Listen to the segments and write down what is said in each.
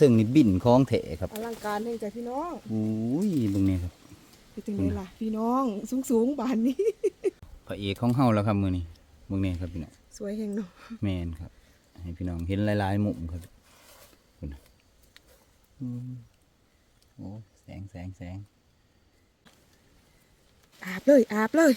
ซึ่งนี่บินคล้องเถะครับอลังการเองจ้ะพี่น้องอุ้ยเบิ่งนี่ครับเป็นจังไดล่ะพี่น้องสูงสูงๆบานนี้พระเอกของเฮาแล้วครับมื้อนี้เบิ่งนี่ครับพี่น้องสวยแหงเนาะแม่นครับ ให้พี่น้องเห็นหลายๆมุมครับคุณนะอืมโอ้แสงแสงแสงอาบเลยอาบเลย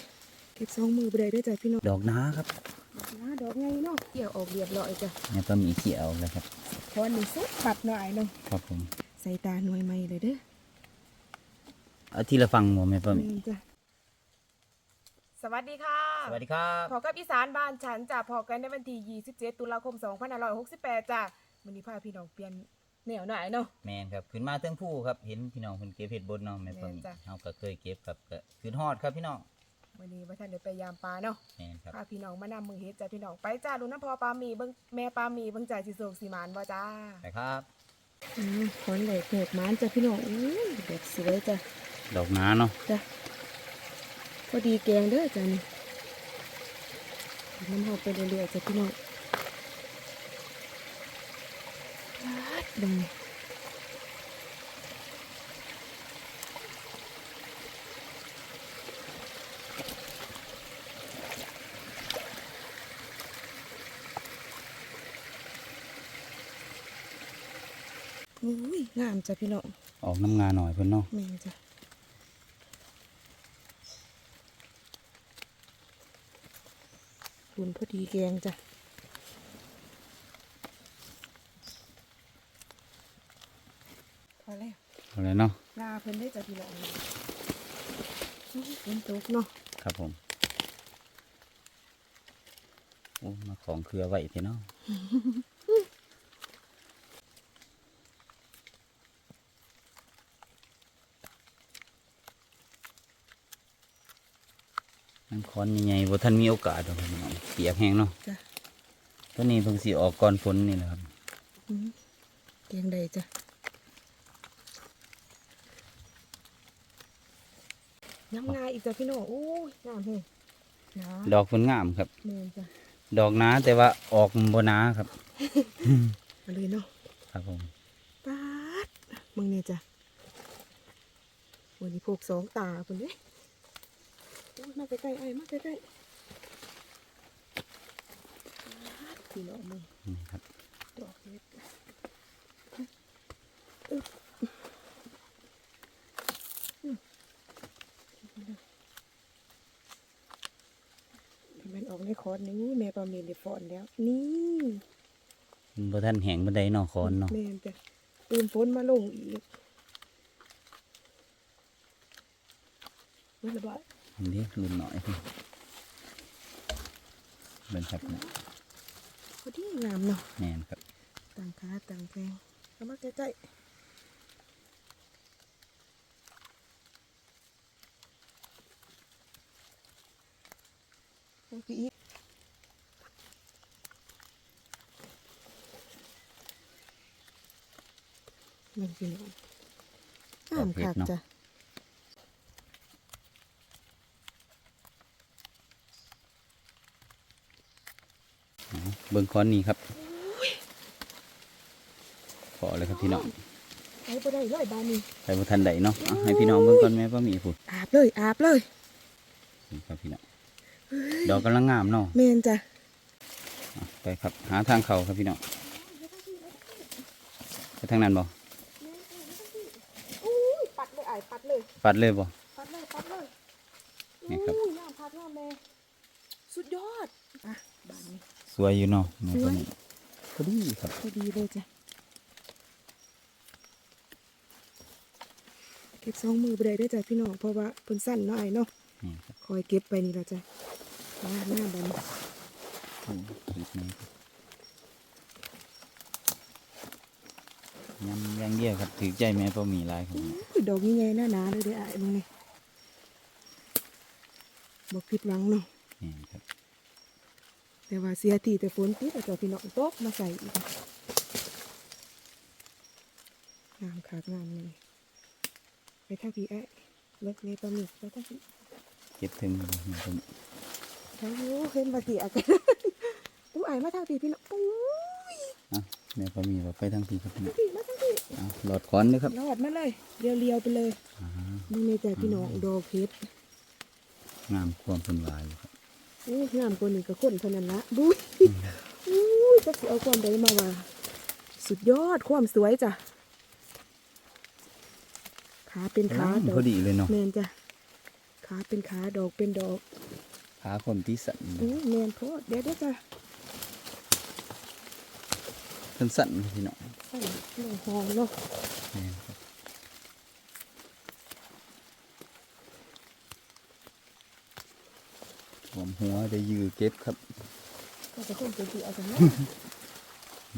เก็บสองมือไปได้ด้วยจ้ะพี่น้องดอกนาครับดอก นะดอกไงเนาะเกี่ยวออกเรียบร้อยจ้ะเนี่ยก็มีเขียวแล้วครับคอนนี่สุดปัดหน่อยเนาะครับผมใส่ตาหน่วยใหม่เลยเด้อเอาทีละฟังหมอแม่ป้าหมีนี่จ้ะสวัสดีค่ะ สวัสดีครับพอกับอีสานบ้านฉันจ้ะพอกันในวันที่27ตุลาคม2568จ้ะวันนี้พาพี่น้องเปลี่ยนแนวหน่อยเนาะ แมนครับขึ้นมาเทิงผู้ครับเห็นพี่น้องเพิ่นเก็บเห็ดบนเนาะแม่ป้าหมีแม่นจ้ะ เฮาก็เคยเก็บครับก็ขึ้นฮอดครับพี่น้อง วันนี้ว่าท่านได้ไปยามปลาเนาะแมนครับพาพี่น้องมานำมือเฮ็ดจ้ะพี่น้องไปจ้าลุงน้ำพอปลาหมีเบิ่งแม่ปลาหมีเบิ่งจ่ายสิโศกสีหมานบ่จ้า ไปครับ อืมขอนเหล็กเหกหมานจ้ะพี่น้องอู้ยเด็กสวยจ้ะดอกนาเนาะจ้ะพอดีแกงเด้อจ้ะนี่น้ำหอมไปเรื่อยๆจ้ะพี่น้องวัดเบังนี่อุ้ยงามจ้ะพี่น้องออกน้ำงาหน่อยเพิ่นเนาะแม่นจ้ะรุนพอดีแกงจ้ะพอแล้วเอาเลยเนาะลาเพิ่นได้จ้ะพี่น้องอื้อฝนตกเนาะครับผมโอ้มาของเครือไว้เถอะเนาะ คอนใหญ่ๆบ่ทันมีโอกาสดอกครับพี่น้องเปียกแห้งเนาะจ้ะตัวนี้เพิ่งสิออกก่อนฝนนี่แหละครับอื้อแกงใดจ้ะน้ำงาอีกจ้ะพี่น้องอู้ยงามเฮ้ยนะดอกเพิ่นงามครับแม่นจ้ะดอกหนาแต่ว่าออกบ่หนาครับ มาเลยเนาะครับผมป๊าดมึงเนี่ยจ้ะวันนี้พกสองตาคนนี้ มาใกล้ๆไอ้มาใกล้ๆป๊าดพี่น้องมึงนี่ครับดอกเล็ดมันออกในคอนนี่แม่ปลาเมนได้ฟอนแล้ว นี่มันบ่ทันแห้งบ่ได้เนาะคอนเนาะแม่นจ้ะตื่นฝนมาลงอีกเมื่ อระบาดอันนี้รุ่นน้อยเพิ่นเบิ่งครับนะพอดีงามเนาะแม่นครับต่างขาต่างแพงเข้ามาใกล้ๆโอเคอีกมันพี่น้องงามคักจ้ะ เบิ่งคอนนี้ครับพอเลยครับพี่น้องไปบ่ได้เลยบานนี้ไปบ่ทันได้เนาะอะให้พี่น้องเบิ่งก่อนแม่ป้าหมีพูดอาบเลยอาบเลยนี่ครับพี่น้องดอกกำลังงามเนาะเมนจ้ะอะไปครับหาทางเข้าครับพี่น้องไปทางนั้นบ่อู้ยปัดเลยไอ้ายปัดเลย ปัดเลยบ่ ปัดเลยปัดเลย นี่ครับ อู้ยงามพัดงามแม่สุดยอดอะบานนี้ ส วยอยู่เนาะแม่สวป้ายหมีพอดีครับพอดีเลยจ้ะเก็บสองมือไปได้ด้วยจ้ะพี่น้องเพราะว่าเพิ่นสั้นเนาะไอ้เนาะนี่ครับคอยเก็บไปนี่ละจ้ะงามงามบานนี้โอ้อีกหน่อยครับยำอย่างเดียวครับถือใจแม่ป้าหมีหลายครับอุ้ยดอกใหญ่ๆหน้าๆเลยเด้อไอ้ายมึงนี่บ่ผิดหวังเนาะนี่ครับ แต่ว่าเสียทีแต่ฝนติดแต่พี่น้องตกมาใส่อีกงามขากงามเลยไปทางพี่ไอ้เลิกเลยปลาหมึกไปทางพี่เก็บถึงอยู่แม่ป้าหมีโอ้โหเห็นมาเสียกันอู้ไอ้มาทางพี่พี่น้องปุ้ยอะแม่ป้าหมีว่าไปทางที่ครับพี่น้องพี่มาทางพี่เอาหลอดค้อนเลยครับรอดมาเลยเรียวๆไปเลยอ่ามึงในแต่พี่น้องดอกเฮ็ดงามความเป็นวายอยู่ครับโอ้ยงามกว่านี้ก็คนเท่านั้นละบุ้ยอุ้ยจะสิเอาความใดมาว่า สุดยอดความสวยจ้ะขาเป็นขาดอกพอดีเลยเนาะแมนจ้ะขาเป็นขาดอกเป็นดอกขาคนที่สั่นอู้แมนโพดเดี๋ยวเดี๋ยวจ้ะสั้นสั่นๆพี่น้องใส่หน่อหอมเนาะ แม่นครับผม หัวได้ยือเก็บครับก็จะคนเป็นสีเอาจังเนาะ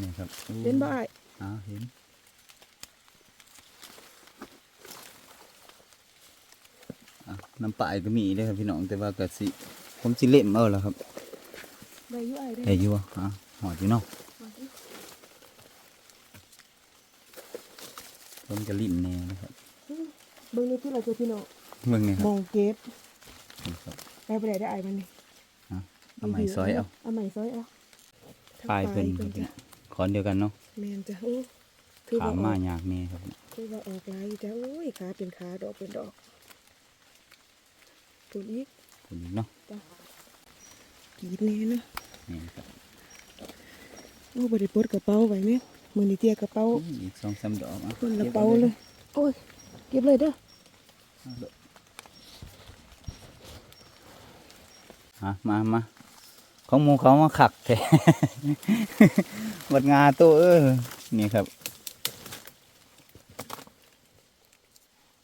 นี่ครับโอ้เป็นบ่อ้ายอ้าวเห็นอะน้ำปลายก็มีเด้อครับพี่น้องแต่ว่ากะสิผมสิเล่มเอาแล้วครับได้อยู่อ้ายได้ได้อยู่บ่อะหอดอยู่เนาะผมจะลิ้นแน่นะครับเบิ่งนี่ที่เราเจอพี่น้องเบิ่งนี่คมรับองเก็บนี่ครับได้ไปไหนได้อ้ายมันนี่อะ เอาไม้ซอยเอาเอาใหม่ซอยเอาปลายเพิ่นเพิ่นครับพี่จ้ะน้องขอนเดียวกันเนาะแมนจ้ะโอ้คือขาว่าอมาอกยากแน่ครับคือว่าออกลายอยู่จ้ะโอ้ยขาเป็นขาดอกเป็นดอกตัวอีกคุณเนาะจ้ะกรีดแน่เนาะนี่ครับโอ้บริปลดกระเป๋าไว้ไหมมือนี่เตียกระเป๋าอุ้ยอีกสองสามดอกอะคนละก็บเป๋าอเลยโอ้ยเก็บเลยเด้อฮะมามา ของหมูเขามาขักแท้วัดงาตัวเออ นี่ครับ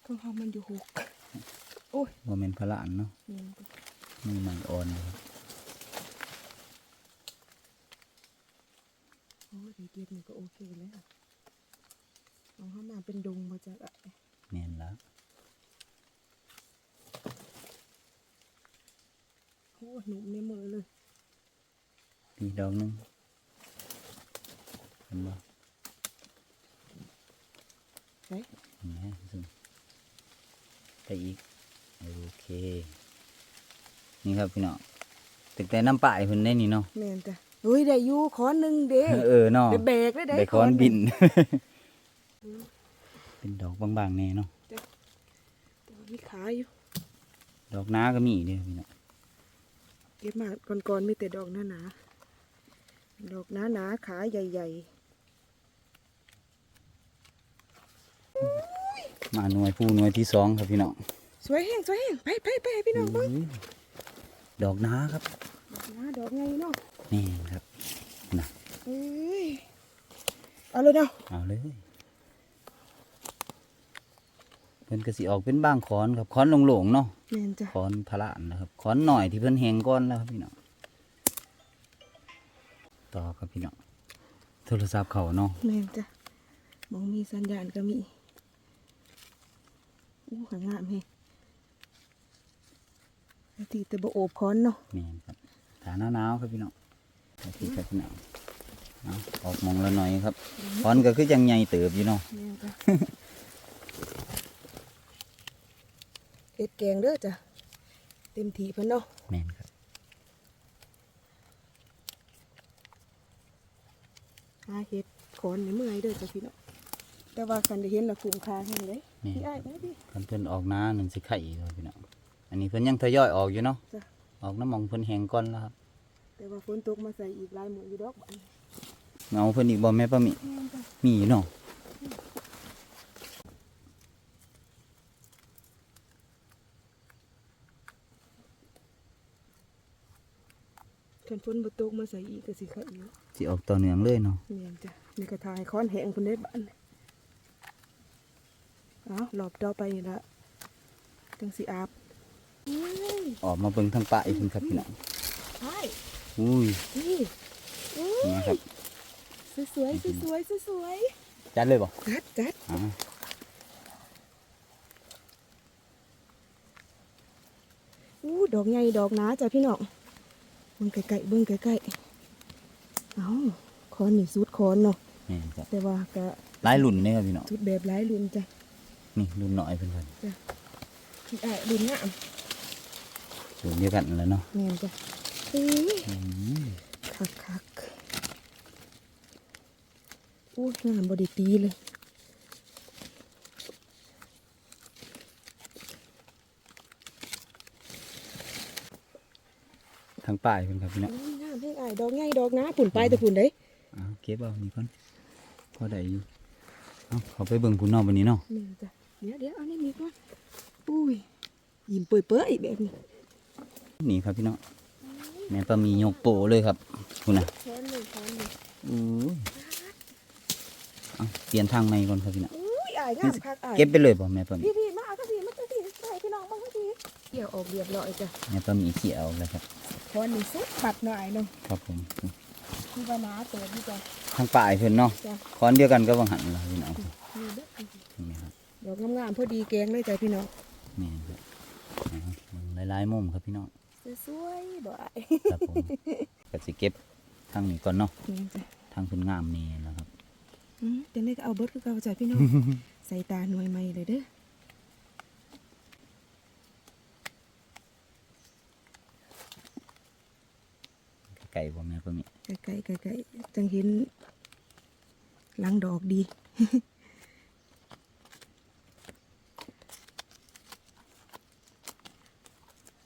ของเขามันอยู่หกว่าเป็นพระอันเนาะแม่นจ้ะมันมันอ่อนเลยครับโอ้ยได้เก็บนี่ก็โอเคแล้วของเขามาเป็นดงมาจากอะแน่นแล้วโอ้ยหนุ่มในมือเลย มีดอกหนึงเห็นบ่ใช่เห็นไหมซึ่งไปอีก โอเค นี่ครับพี่น้องตึกแต่น้ำป่ายเพิ่นได้นี่เนาะแม่นจ้ะเฮ้ยได้อยู่ขอหนึ่งเด้เออเนาะได้แบกได้ได้คอนบินอืมเป็นดอกบางๆแน่เนาะแต่ว่ามีขาอยู่ ดอกน้าก็มีเด้อพี่น้องเก็บมาก่อนๆมีแต่ดอกหนาหนาๆ ดอกหนาหนาๆขาใหญ่มาหน่วยผู้หน่วยที่สองครับพี่น้องๆสวยแห้งสวยแห้งไปไปไปให้พี่น้องเบ้างอุ้ยดอกน้าครับ ดอกหนาดอกไงเนาะนี่ครับนะเอ้ยเอาเลยเนาะเอาเลยเพิ่นก็สิออกเป็นบางขอนครับขอนโล่งๆเนาะแม่นจ้ะขอนพระลานนะครับขอนหน่อยที่เพิ่นแหงก้อนแล้วครับพี่น้อง ต่อครับพี่น้องโทรศัพท์เขาเนาะแม่นจ้ะมองมีสัญญาณก็มีอู้ขางามเฮงนาทีแต่บ่โอบคอนเนาะนี่นครับฐานหนาวๆครับพี่น้องโอเคครับพี่น้องเอาออกมองละหน่อยครับขอนก็คือยังใหญ่เติบอยู่เนาะแม่นจ้ะเอ็ดแกงเด้อจ้ะเต็มที่เพิ่นเนาะแม่นครับาเห็ดขอนในเมื่อยเด้อจ้ะพี่เนาะแต่ว่ากันได้เห็นและคุ้มค่าแห้งเลยแม่นพี่อ้ายไปดิคันเพิ่นออกน้าหนึ่งสิไข่อยู่ครับพี่น้องอันนี้เพิ่นยังทยอยออกอยู่เนาะจ้ะ ออกน้ำหมองเพิ่นแหงก้อนแล้วครับแต่ว่าฝนตกมาใส่อีกหลายมื้ออยู่ดอกบัดนี้เงาเพิ่นอีกบ่แม่ป้ามิแม่นจ้ะมีอยู่เนาะ คันฝนบ่ตกมาใส่อีกก็สิเข้าอีกสิออกต่อเนื่องเลยเนาะแม่นจ้ะมีกระทายค้อนแห้งเพิ่นได้บ้านเอารอบต่อไปนี่ละจังสิอาบออกมาเบิ่งทางป่าอีกเพิ่นครับพี่น้องใช่อุ้ยนี่นี่ครับสวยๆสวยๆสวยจัดเลยบ่จัดจัดอ่าอู้ดอกใหญ่ดอกนาจ้ะพี่น้อง บิ่งไกลๆเบิ่งไกลๆเอาคอนนี่สุดคอนเนาะนี่ครับแต่ว่าก็หลายรุ่นเนี่ยครับพี่น้องสุดแบบหลายรุ่นจ้ะนี่รุ่นน้อยเพิ่นเพิ่นพี่อ้ายรุ่นงามรุ่นเดียวกันแล้วเนาะแม่นจ้ะเอ้ยอืมคักคักๆอู้งามบไดีตีเลยางป่ายเพิ่นครับพี่น้องโอ้ยงามแห้งอายดอกใหญ่ดอกนะผุ่นไปแต่ผุ่นเด้เอาเก็บเอานี่ก่อนพอได้อยู่เอาเขาไปเบิ่งพุ่นนอกวันนี้เนาะนี่จ้ะเดี๋ยวเดี๋ยวเอานี่มีก่อนอุ้ยยิ้มเปื่อยเปื่อยๆแบบนี้นี่ครับพี่น้องแม่ปลามียกโปเลยครับคุณนะแค้นเลยแค้นเลยอู้ยเอาเปลี่ยนทางใหม่ก่อนครับพี่น้องอุ้ยอายงามคักอายเก็บไปเลยบ่แม่ปลามีพี่พี่มาเอาทัพี่มาทัพี่ใส่พี่น้องบ้างทัพี่ เกี่ยวออกเรียบร้อยจ้ะแม่ปลามีเกี่ยวแล้วครับพอนี่สุดปัดหน่อยเนาะครับผมคือว่าหนาเติบนี่จ้ะทางป่ายเพิ่นเนาะจ้ะค้อนเดียวกันก็บังหันล่ะพี่น้องนี่เด้อนี่ครับดอกงามๆพอดีแกงเลยจ้ะพี่น้องนี่ครับเอาหลายๆมุมครับพี่น้องสวยๆบ่อายครับผมก็สิเก็บทางนี้ก่อนเนาะนี่จ้ะทางเพิ่นงามนี่นะครับอืมจังได้ก็เอาเบิดคือเก่าจ้ะพี่น้องใส่ตาหน่วยใหม่เลยเด้อ ไก่บ่แม่ปลามีใกล้ๆใกล้ๆจังเห็นหลังดอกดี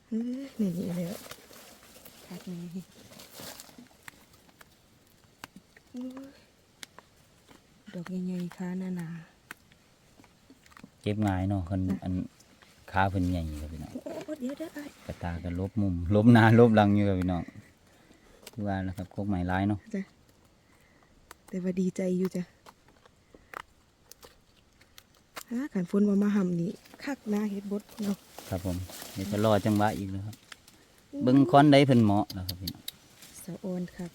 เอ้ยนี่นี่เลยทักนี่โอ้ยดอกใหญ่ๆค่ะหนาเก็บง่ายเนาะคันอันขาเพิ่นใหญ่ครับพี่น้องๆโอ้เดี๋ยวเดี๋ยวไอ้กระตาก็ลบมุมลบหน้าลบหลังอยู่ครับพี่น้อง คือว่าแล้วครับกกไม้ร้ายเนาะจ้ะแต่ว่าดีใจอยู่จ้ะฮะขันฝนว่ามาหำนี่คักหน้าเฮ็ดบดเนาะครับผมเดี๋ยวจะรอจังหวะอีกแล้วครับเบิ้งค้อนได้เพิ่นเหมาะแล้วครับพี่น้องสะออนครับ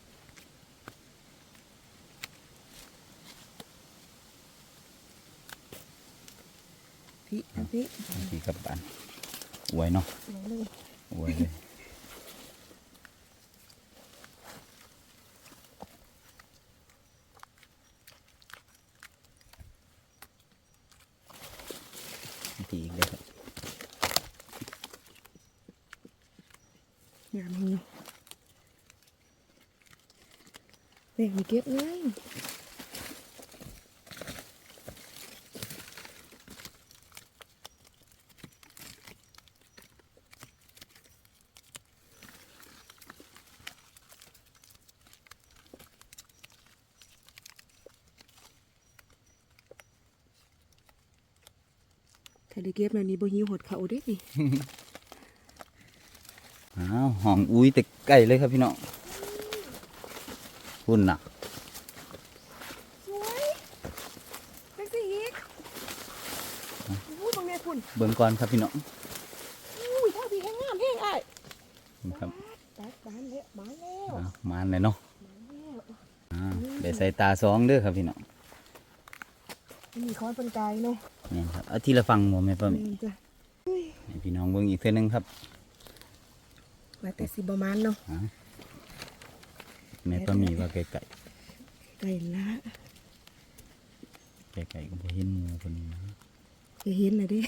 พี่เอาพี่บางทีกับปันอวยเนาะเอาเลยอวยเลยบางทีอีกเลยครับ งามนี่ เด็กมีเก็บง่ายถ้าได้เก็บแล้วนี่บ่หิวหดเขาเด้นี่ อ้าวหองอุ้ยแต่ใกล้เลยครับพี่น้อง หุ่นน่ะสวยเป็นสิอีกอู้ตรงนี้พุ่นเบิ้งก่อนครับพี่น้องอุ้ยท่าพี่แห้งงามแห้งอ้ายนี่ครับตายบานแล้วบานแล้วอ้าวมานเลยเนาะบานแล้วอ่าเดี๋ยวใส่ตาสองเด้อครับพี่น้องมีค้อนเป็นไกลเนาะนี่ครับเอาทีละฟังหมแม่ป้าหมีนี่จ้ะให้พี่น้องเบิ่งอีกเท่านึงครับว่าแต่สิประมาณเนาะอ่า แม่ป้าหมีว่าไก่ไก่ละไก่ไก่ก็บ่เห็นหมูคนนี้นะจะเห็นเลยเดิ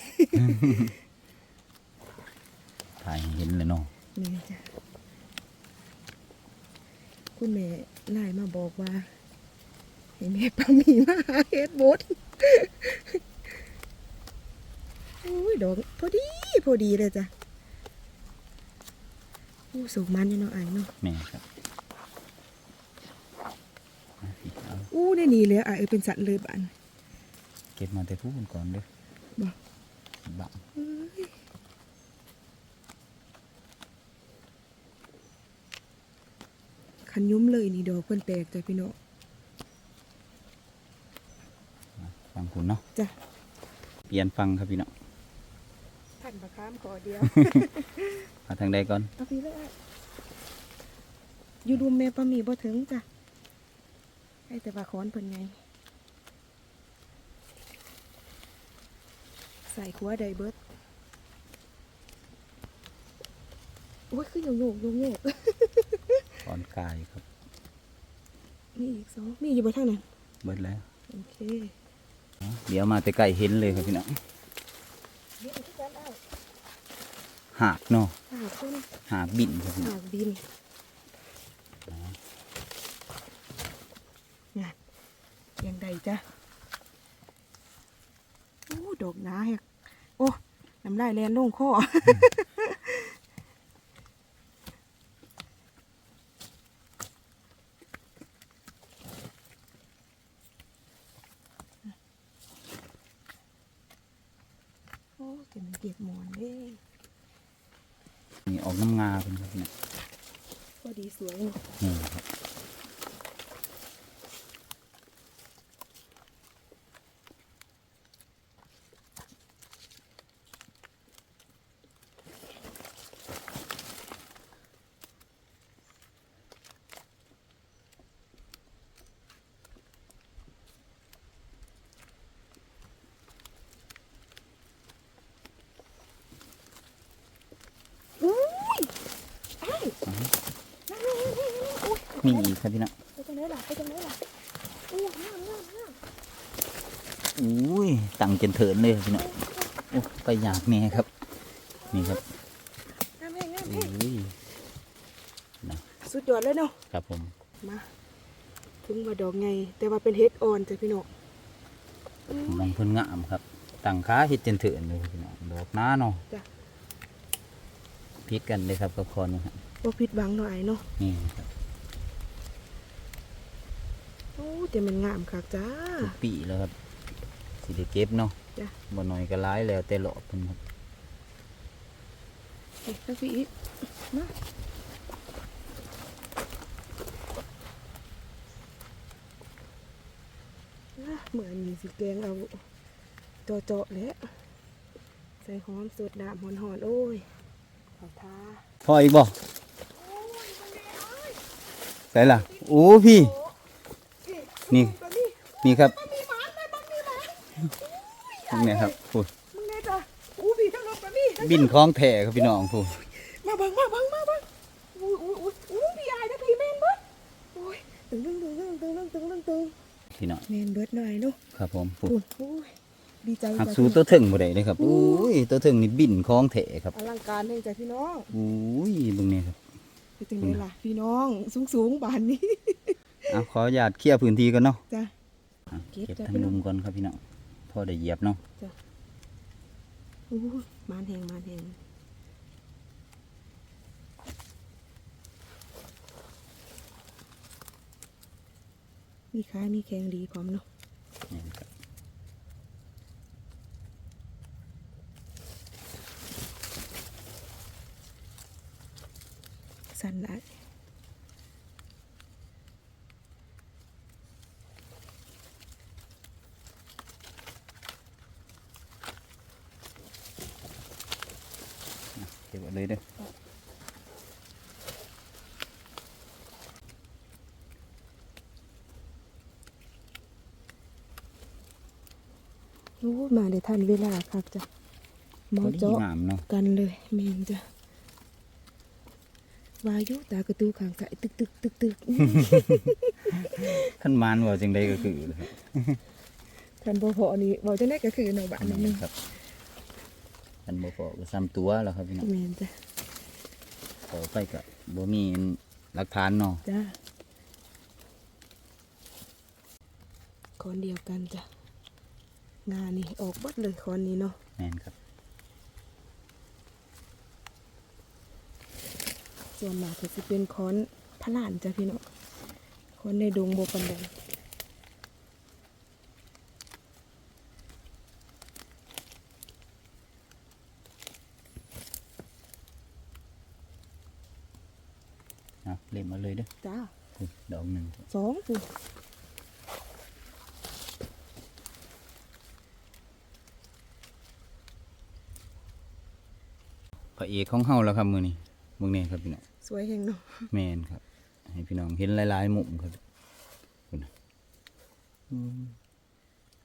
ถ่ายให้เห็นเลยเนาะนี่จ้ะคุณแม่ไลน์มาบอกว่าให้แม่ปามีมาหาเฮ็ดบดอุ้ยดอกพอดีพอดีเลยจ้ะอู้สุกมันอยู่เนาะไอ้ายเนาะ แม่ครับอะสิเอาอู้ได้นี่เลยอะเออเป็นสัตว์เลยบ้านเก็บมาแต่พูนก่อนเด้อบ่บังคันยุ้มเลยนี่ดอกเพิ่นแตกจ้ะพี่น้องฟังคุณเนาะจ้ะเปลี่ยนฟังครับพี่น้องท่านประคามขอเดียวมาทางใดก่อนเอาพี่เลยอะอยู่ดูแม่ปามีบ่ถึงจ้ะ ให้แต่ว่าค้อนเพิ่นไงใส่ขัวไดเบิดโอ้ยคือโยกโยกโยกโยกก่อนกายครับ มีอีกสองมีอยู่บ่ทางนั้นเบิดแล้ว โอเคอะเดี๋ยวมาแต่ไก่เห็นเลยครับพี่น้องเดี๋ยวที่กันเอาหากเนาะหากต้นหากบินครับพี่น้องหากดิน งานเกียงใดจ้ะโอ้ดอกหนาแหกโอ้น้ำลายแลนลงคอโอ้แต่มันเก็บหมอนเด้นี่ออกน้ำงาเป็นครับเนี่ยพอดีสวยเนาะ นี่ครับ ครับพี่น้องไปตรงไหนล่ะไปตรงไหนล่ะอู้ห้ามห้ามห้ามอุ้ยตังจนเถินเลยครับพี่น้องโอ้ไปอยากแน่ครับ นี่ครับห้ามแห้งห้ามอุ้แห้งยสุดยอดเลยเนาะครับผมมาถึงว่าดอกไงแต่ว่าเป็นเฮ็ดอ่อนจ้ะพี่น้องอู้มองเพิ่นงามครับตังขาเฮ็ดจนเถินเลยครับพี่น้องดอกหน้าเนาะจ้ะพิดกันเลยครับกับคอนนี่ครับบ่ผิดหวังเนาะไอ้เนาะนี่ครับโอ้แต่มันงามคักจ้าทุกปีแล้วครับสิได้เก็บเนาะจ้ะบ่น้อยก็หลายแล้วแต่หลอบเพิ่นครับเฮ้ยทั้งพี่อีกมาอะเหมือนมีสิแกงเอาเจาะๆแล้วใส่หอมสดน้ำหอนๆโอ้ยเขาทาพออีกบ่ใส่ล่ะ โอ้พี่ นี่นี่ครับนี่ครับพูดมึงแน่จ้ะอู้พี่ทั้งรถปะนี่ทั้งบินคล้องแท้ครับพี่น้องพูดมาเบังมาเบังมาเบังอู้อู้อู้อู้พี่อายนะพี่แมนเบิดโอ้ยตึงตึงตึงตึงตึงตึงตึงตึงตึงพี่น้องแมนเบิดหน่อยเนาะครับผมพูดโอ้ยโอ้ยดีใจหักจ้ะสู้ตัวถึงบ่ได้เลยครับอุ้ยตัวถึงนี่บินคล้องแท้ครับอลังการเลยจ้ะพี่น้องอุ้ยเบิ่งนี่ครับเป็นจังไงล่ะพี่น้องสูงสูงๆบานนี้ เอาขออนุญาตเคลียร์พื้นที่ก่อนเนาะจ้ะ อะเก็บเก็บจ้ะทั้พี่งน้องลุมก่อนครับพี่น้องพอได้เหยียบเนาะอู้มานแหงมานแหงมีค้ามีแข็งดีพร้อมเนาะนี่ครับสั้นได้ เก็บไว้เลยเด้อโอ้มาได้ทันเวลาครับจ้ะหมอพอดีเจาะงามเนาะกันเลยเมนจ้ะวายุตากระตูขางใสตึกตึกตึกตึกขั้นมานว่าจังใดก็คือเลยครับท่านบ่พอนี่บอกจะได้ก็คือหน่อยบาทนิดนึงครับ อันบ่พอก็ซ้ำตัวแล้วครับพี่น้องเมนจ้ะต่อไปก็บ่มีหลักฐานเนาะจ้ะคอนเดียวกันจ้ะงานนี่ออกเบัดเลยคอนนี้เนาะแม่นครับ ส่วนมากก็จะเป็นคอนพระลานจ้ะพี่น้องคอนในดงโบปันใด เอาเล่มมาเลยเด้อจ้าอุ๊ยดอกหนึ่งสองฝุ่นพระเอกของเฮาแล้วครับมื้อนี้เบิ่งแนี่ครับพี่น้องสวยแหงเนาะแม่นครับ ให้พี่น้องเห็นหลายๆมุมครับคุณน่ะอืม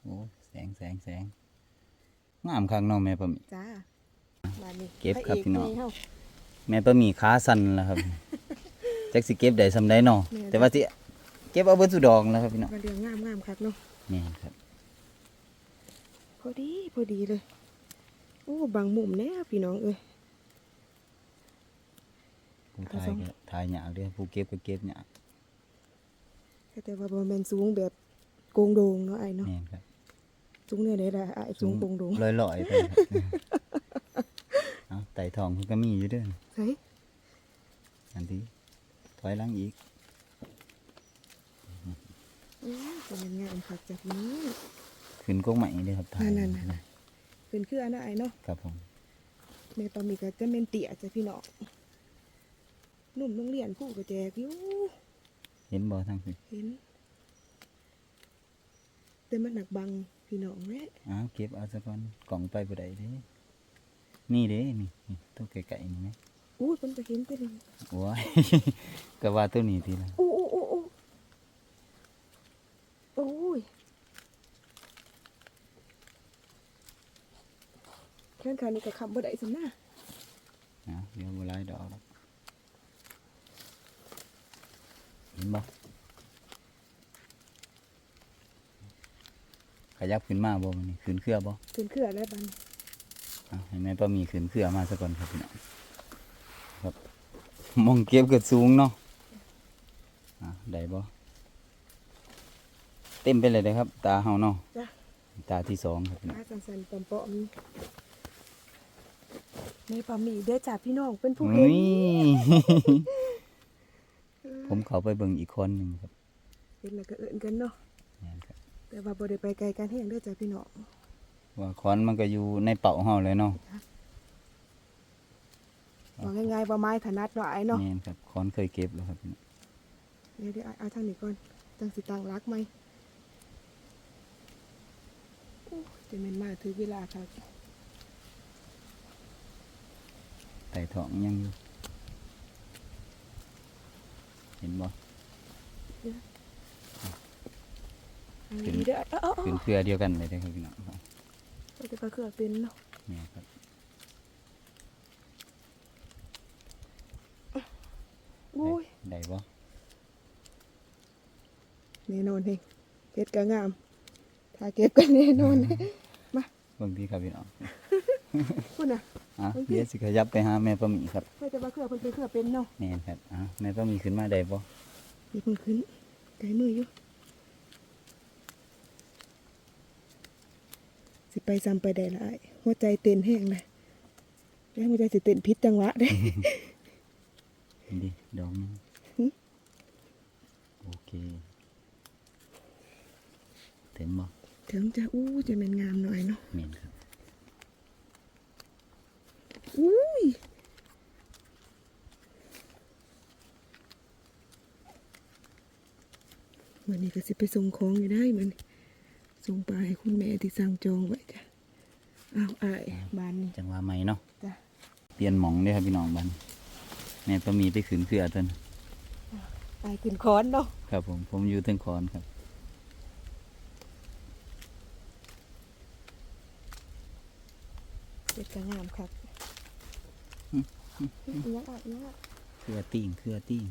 โอ้แสงแสงแสงงามคักเนาะแม่ปะหมีจ้ามานี่เก็บครับพะพี่น้องใหญ่เฮาแม่ปะหมีขาสั่นแล้วครับ จักสิเก็บได้ซำใดเนาะแม่นแต่ว่าสิเก็บเอาเบิดสุดอกแล้วครับพี่น้องมาเรียงงามงามครับเนาะแม่นครับพอดีพอดีเลยโอ้บางมุมแน่พี่น้องเอ้ยผู้ทายก็ทายหยากเด้อผู้เก็บก็เก็บหยากแต่ว่าบ่แม่นสูงแบบโกงโดงเนาะไอ้เนาะแม่นครับสูงเนี่ยได้ละไอ้สูงโกงโดงลอยๆไปครับเอาไต่ทองเพิ่นก็มีอยู่เด้อใช่อันที่ถ อยหลังอีกอือเป็นงามคักจากนี้ขึ้นกกใหม่เด้อครับทายนั่นๆๆเป็นขึ้นเครือนะไอ้เนาะครับผมแม่ปลาหมีก็จะเป็นเตี่ยจ้ะพี่น้องหนุ่มโรงเรียนผู้ก็แจกอยู่เห็นบ่ทางพี่เห็นแต่มันหนักบังพี่น้องแม่อ้าวเก็บเอาซะก่อนกล่องไปบ่ได้เด้นี่เด้นี่นี่ตัวไก่ๆนี่ไหม อู้ยมันก็เห็นไปเลยโอ้ยก็ว่าตัวนี้ทีละอู้อู้อู้อู้โอ้ยแค่นขานี่ก็ขับบ่ได้สำน้าอะเดี๋ยวบ่หลายดอกหรอกเห็นบ่ขยับขึ้นมาบ่มันนี่ขึ้นเครือบ่ขึ้นเครือแล้วบันอะให้แม่ป้ามีขึ้นเครือมาซะก่อนครับพี่น้องครับ มองเก็บก็สูงเนาะอะได้บ่เต็มไปเลยเด้อครับ ตาเฮาเนาะจ้ะตาที่สองครับพี่น้องอาสันสันๆปอมปอมในปามีเด้อจ้าพี่น้องเป็นผู้เห็เฮ้นยผมเข้าไปเบิ่งอีกคนหนึงครับเห็นแล้วก็เอิ้นกันเนาะนี่นครับแต่ว่าบ่ได้ไปไกลกันแห้งเด้อจ้าพี่น้องว่าคอนมันก็อยู่ในเป่าเฮาเลยเนาะ ว่าง่ายๆว่าไม้ถนัดเนาะไอ้เนาะนี่นครับคอนเคยเก็บแล้วครับพี่น้องเดี๋ยวเดี๋ยวเอาเอาทางนี้ก่อนจังสิตังรักไหมโอ้จะแม่นมาถือเวลาค่ะไต่ท้องยังอยู่ เห็นบ่อันนี้เด้อเอ้าเอ้าขึ้นเครือเดียวกันเลยเด้อครับพี่น้องครับเอ้าจะก็คือเป็นเนาะนี่ครับ อุ้ยได้บ่แน่นอนเฮงเก็ดก็งาม ถ้าเก็บก็แน่นอนเบิ่งดีครับพี่น้องคุณน่ะอะโอเคเดี๋ยวสิขยับไปหาแม่ป้าหมีครับเพื่อจะมาเครือเพิ่นเป็นเครือเป็นเนาะนี่นครับอะแม่ป้าหมีขึ้นมาได้บ่นี่เพิ่นขึ้นไกลมืออยู่สิไปซ้ำไปได้ละอ้ายหัวใจเต้นแห้งเลยแล้วหัวใจสิเต้นผิดจังหวะเด้เห็น ดิดอกหนึงหึโอเคเต็มบ่ถึงจะอู้จะเป็นงามหน่อยเนาะเมียนครับอุ้ยวันนี้ก็สิไปส่งของอยู่ได้เหมือนส่งไปให้คุณแม่ที่สั่งจองไว้จ้ะอ้าวอ้ายบ้านนี้จังหวะใหม่เนาะจ้ะเปลี่ยนหมองเด้อครับพี่น้องบัน แม่ป้าหมีไปขึ้นเครือต้นไปขึ้นค้อนเนาะครับผมผมอยู่เทึงคอนครับ เด็ดกระงามครับยังอะยังอะเครือติ้งเครือติ้ง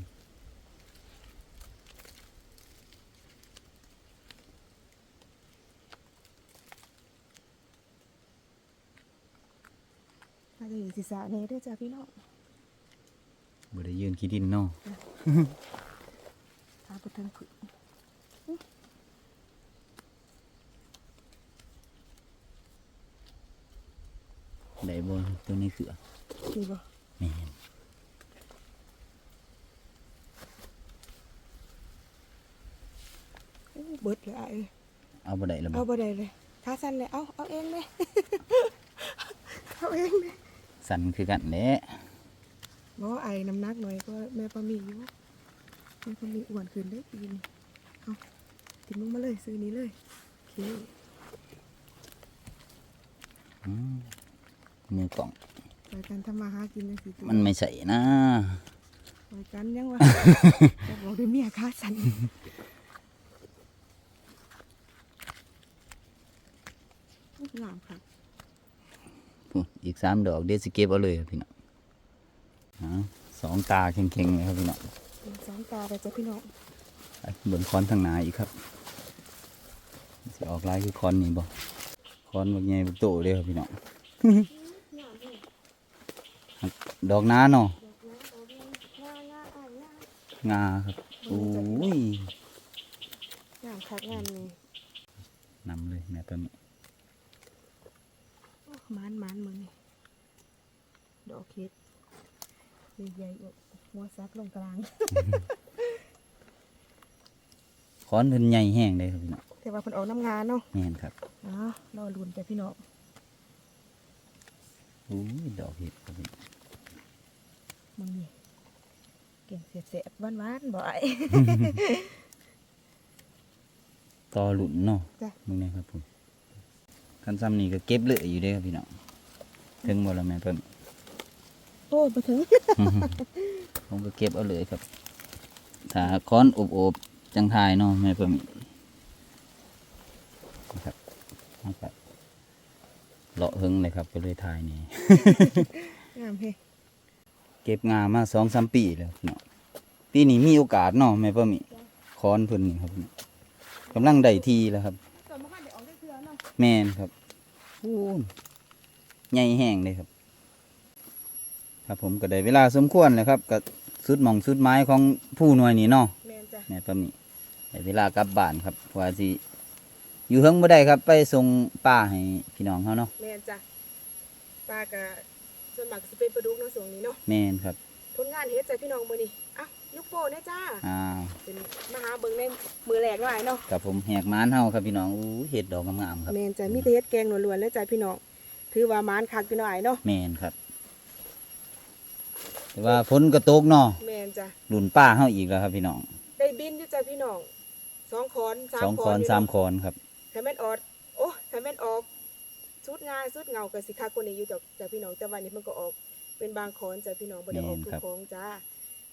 น่าจะอยู่ศีรษะนี้ด้วยจ้ะพี่น้อง บ่ได้ยืนขี้ดินเนาะตาประทังผึ่งได้บ่ตัวนี้เครือดีบ่แม่นโอ้เบิดเลยอ้ายเอ้ยเอาบ่ได้แล้วบ่เอาบ่ได้เลยขาสั้นเลยเอาเอาเองเลยเอาเองเลยสั่นคือกันแหละ บอกว่าไอ้น้ำหนักหน่อยก็แม่ปลาหมีอยู่แม่ปลาหมีอ้วนขึ้นได้ปีนเอาติดลงมาเลยซื้อนี้เลยโอเคอืมมือกล่องรายการทำมาหากินยังสิมันไม่ใส่นะรายการยังวะ จะบอกด้วยเมียขาสั้นงามครับพูดอีกสามดอกเดี๋ยวสิเก็บเอาเลยครับพี่น้องอ่า สองตาเข่งๆเลยครับพี่น้องเป็นสองตาไปจ้ะพี่น้องไปเบิ่งคอนทางหนาอีกครับสิออกลายคือคอนนี่บ่คอนบักใหญ่บักโตเลยครับพี่น้องดอกน้าเนาะงาครับโอ้ยงามคักงามนี่นำเลยแม่ตัวนี้โอ้หมานหมานมือนี่ดอกเค็ดใหญ่ๆอกหัวซักลงกลางคอนเพิ่นใหญ่แห้งเลยครับพี่น้องแต่ว่าเพิ่นออกน้ำงานเนาะแม่นครับอ๋อรอลุ้นจ้ะพี่น้องอุ้ยดอกเห็ดครับพี่มึงนี่เก่งเสียบเสียบๆหวานๆบ่อย ต่อหลุนเนาะจ้ะ มึงเนี่ยครับผมคันซ้ำนี่ก็เก็บเลยอยู่เด้อครับพี่น้องถึงบ่แล้วแม่เพิ่น โอ้มาถึง ผมก็เก็บเอาเลยครับ ถ้าค้อนอบอบๆจังทายเนาะแม่เพิ่มอีกนะครับเอาไปเลาะหึงเลยครับก็เลยทายนี่ งามเฮ้เก็บงามาสองสามปีแล้วเนาะปีนี้มีโอกาสเนาะแม่เพิ่มอีกค้อนเพิ่นนี่ครับกำลังได้ทีแล้วครับสมมติว่าเดี๋ยวออกได้เทือเนาะแม่นครับโอ้ยใหญ่แห้งเลยครับ ครับผมก็ได้เวลาสมควรเลยครับก็สุดหมองสุดไม้ของผู้หน่วยนี่เนาะแมนจ้ะแม่ปามีได้เวลากลับบ้านครับเพราะว่าสิอยู่เฮิงบ่ได้ครับ ไปส่งป้าให้พี่น้องเขาเนาะแมนจ้ะปลากะส่วนมากก็สิเป็นปลาดุกเนาะส่วนนี้เนาะแม่นครับผลงานเฮ็ดจ้ะพี่น้องมื้อนี้อะยกโป้เนี่ยจ้าอ้าวเป็นมาหาเบิ่งในมือแรกหน่อยเนาะกับผมแหกม้านเฮาครับพี่น้องอู้เห็ดดอกงามๆครับแมนจ้ะมีแต่เฮ็ดแกงล้วนๆเลยจ้ะพี่น้องถือว่าหมานคักพี่น้องอ้ายเนาะแม่นครับ แต่ว่าฝนก็ตกเนาะแมนจ้ะรุ่นป้าเฮาอีกแล้วครับพี่น้องได้บินอยู่จ้ะพี่น้องสองขอนสามสองขคออนนอยู่สามเนาะคอนครับถ้าแม่นออกโอ้ถ้าแม่นออกสุดง่ายสุดเงาก็สิคักกว่านี้อยู่จ้ะจ้ะพี่น้องแต่วันนี้มันก็ออกเป็นบางขอนจ้ะพี่น้องบ่ได้ออกทุกของจ้า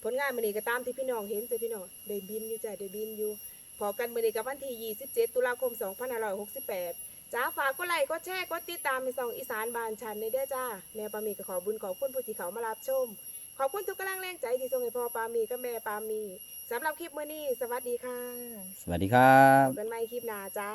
ผลงานมื้อนี้ก็ตามที่พี่น้องเห็นจ้ะพี่น้องได้บินอยู่จ้ะได้บินอยู่พอกันมื้อนี้กับวันที่27ตุลาคม2568จ้าฝากกดไลค์กดแชร์กดติดตามในช่องอีสานบ้านฉันในเด้อจ้าแม่ปามีก็ขอบุญขอบคุณผู้ที่เขามารับชม ขอบคุณทุกกำลังแรงใจที่ส่งให้พ่อปามีกับแม่ปามีสำหรับคลิปมื้อนี้ สวัสดีค่ะ สวัสดีครับพบกันใหม่คลิปหน้าจ้า